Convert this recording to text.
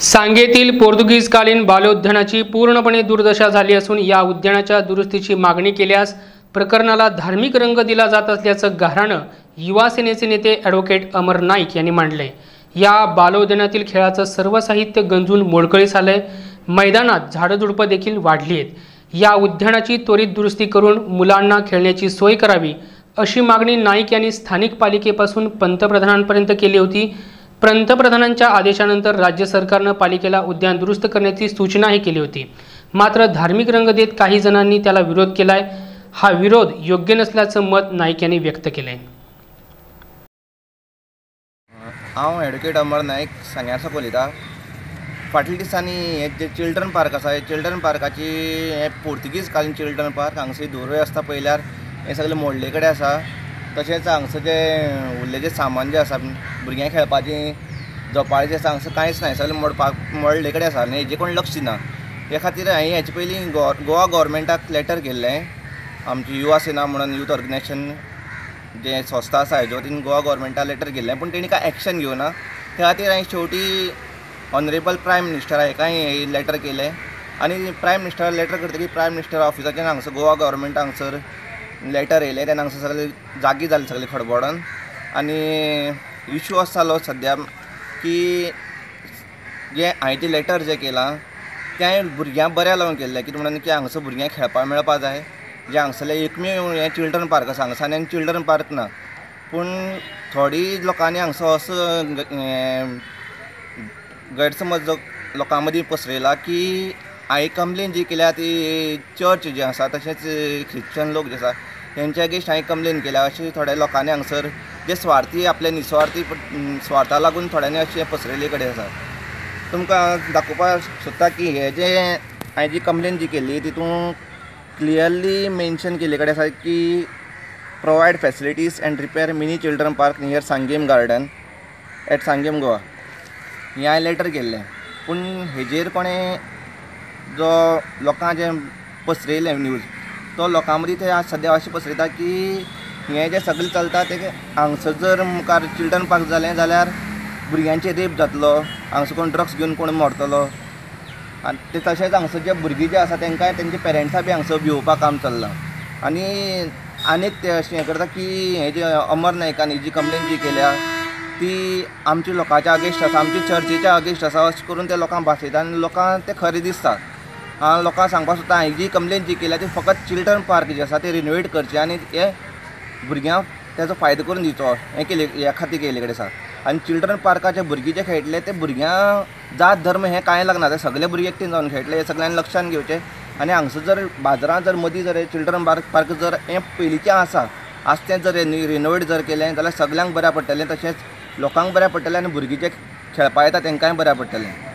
सांगेतील पोर्तुगीजकालीन बालोद्यानाची पूर्णपणे दुर्दशा झाली असून या उद्यानाच्या दुरुस्तीची मागणी केल्यास प्रकरणाला धार्मिक रंग दिला जात असल्याचं गाऱ्हाणं युवा सेनेचे नेते ॲडव्होकेट अमर नाईक यांनी मांडले या बालोद्यानातील खेळाचं सर्व साहित्य गंजून मोडकळीस आलंय. मैदानात झाडझुडपं देखील वाढली आहेत या उद्यानाची त्वरित दुरुस्ती करून मुलांना खेळण्याची सोय करावी अशी मागणी नाईक यांनी स्थानिक पालिकेपासून पंतप्रधानांपर्यंत केली होती. पंतप्रधानांच्या आदेशानंतर राज्य सरकारनं पालिकेला उद्यान दुरुस्त करण्याची सूचनाही केली होती. मात्र धार्मिक रंग देत काही जणांनी त्याला विरोध केलाय. हा विरोध योग्य नसल्याचं मत नाईक यांनी व्यक्त केलंय. हांव एडवोकेट अमर नायक सांग्यार उलयतां फाटल्या दिसांनी हे जे चिल्ड्रन पार्क आसा हे चिल्ड्रन पार्काची हे पोर्तुगीज कालीन चिल्ड्रन पार्क हांगसर दोरय आसता पयल्यार हे सगळे मोडले कडेन आसा. तशेंच हांगसर जे उरले जे सामान जे आसा भुरग्यांक खेळपाचें झोपाळें जे आसा हांगसर कांयच ना सगळें मोडपाक मोडले कडेन आसा आनी हेजे कोण लक्ष दिना हे खातीर हांवें हेचे पयलीं गो गोवा गोवोरमेंटाक लॅटर केल्लें. आमची युवा सेना म्हणून यूथ ऑर्गनायजेशन जे संस्था आसा हेजे वतीन गोवा गोवोरमेंटाक लॅटर केल्लें. पूण तेणी कांय एक्शन घेवना. ते खातीर हांवें शेवटी ऑनरेबल प्रायम मिनिस्टरा हेकाय लॅटर केलें. आनी प्रायम मिनिस्टरा लॅटर करतकीर प्रायम मिनिस्टर ऑफिसाच्यान हांगसर गोवा गोवोरमेंटा हांगसर लेटर येयलें तेन्ना हांगसर सगळे जागी जालें सगळे खडबडोन. आनी इश्यू असो जालो सद्या की जे हांवें तें लेटर जें केलां तें हांवें भुरग्यांक बऱ्या लागून केल्लें कितें म्हणून की हांगसर भुरग्यांक खेळपाक मेळपा जाय जे हांगसरलें एकमेव हें चिल्ड्रन पार्क आसा हांगसर आनी चिल्ड्रन पार्क ना. पूण थोडी लोकांनी हांगसर असो हें गैरसमज जो लोकां मदीं पसरयला की हांवें कंप्लेन जी केल्या ती चर्च जी आसा तशेंच ख्रिश्चन लोक जे आसा तेंच्या अगेन्स्ट हांवें कंप्लेन केल्या. अशें थोड्या लोकांनी हांगसर जे स्वार्थी आपले निस्वार्थी स्वार्था लागून थोड्यांनी अशें पसरयले कडेन आसा. तुमकां दाखोवपाक सोदता की हे जे हांवें जी कंप्लेन जी केल्ली तितून क्लियरली मेन्शन केल्ले कडेन आसा की provide facilities and repair mini children park near Sanguem garden at Sanguem Goa हें हांवें लेटर केल्लें. पूण हेजेर कोणें जो लोकां पसरयले पसरयलें न्यूज तो लोकां मदीं ते सद्या अशें पसरयता की हें जें सगळें चलता तें हांगसर जर मुखार चिल्ड्रन पार्क जालें जाल्यार भुरग्यांचे रेप जातलो हांगसर कोण ड्रग्स घेवन कोण मरतलो. आनी ते तशेंच हांगसर जे भुरगीं जे आसा तांकां तेंचे पेरंट्सां बी हांगसर भिवपाक काम चल्लां. आनी आनीक ते अशें हें करता की हें जे अमर नायकान जी कंप्लेन जी केल्या ती आमच्या लोकांच्या अगेन्स्ट आसा आमच्या चर्चीच्या अगेन्स्ट आसा अशें करून ते लोकांक भासयता आनी लोकांक तें खरें दिसता लोकांक सांगपाक सोदता हांवें जी कंप्लेन जी केल्या ती फकत चिल्ड्रन पार्क जे आसा ते रिनोवेट करचे आनी हे भुरग्यांक तेजो फायदो करून दिवचो हें केले ह्या खातीर केले कडेन आसा आनी चिल्ड्रन पार्काचे भुरगीं जे खेळटले ते भुरग्यांक जात धर्म हें कांय लागना ते सगळे भुरगे एकटेन जावन खेळटले हे सगळ्यांनी लक्षांत घेवचें आनी हांगसर जर बाजारांत जर मदीं जर चिल्ड्रन पार्क पार्क जर हें पयलींचें आसा आज तें जर रिनोवेट जर केलें जाल्यार सगळ्यांक बऱ्या पडटलें तशेंच लोकांक बऱ्या पडटलें आनी भुरगीं जे खेळपा येता तांकांय बऱ्या पडटलें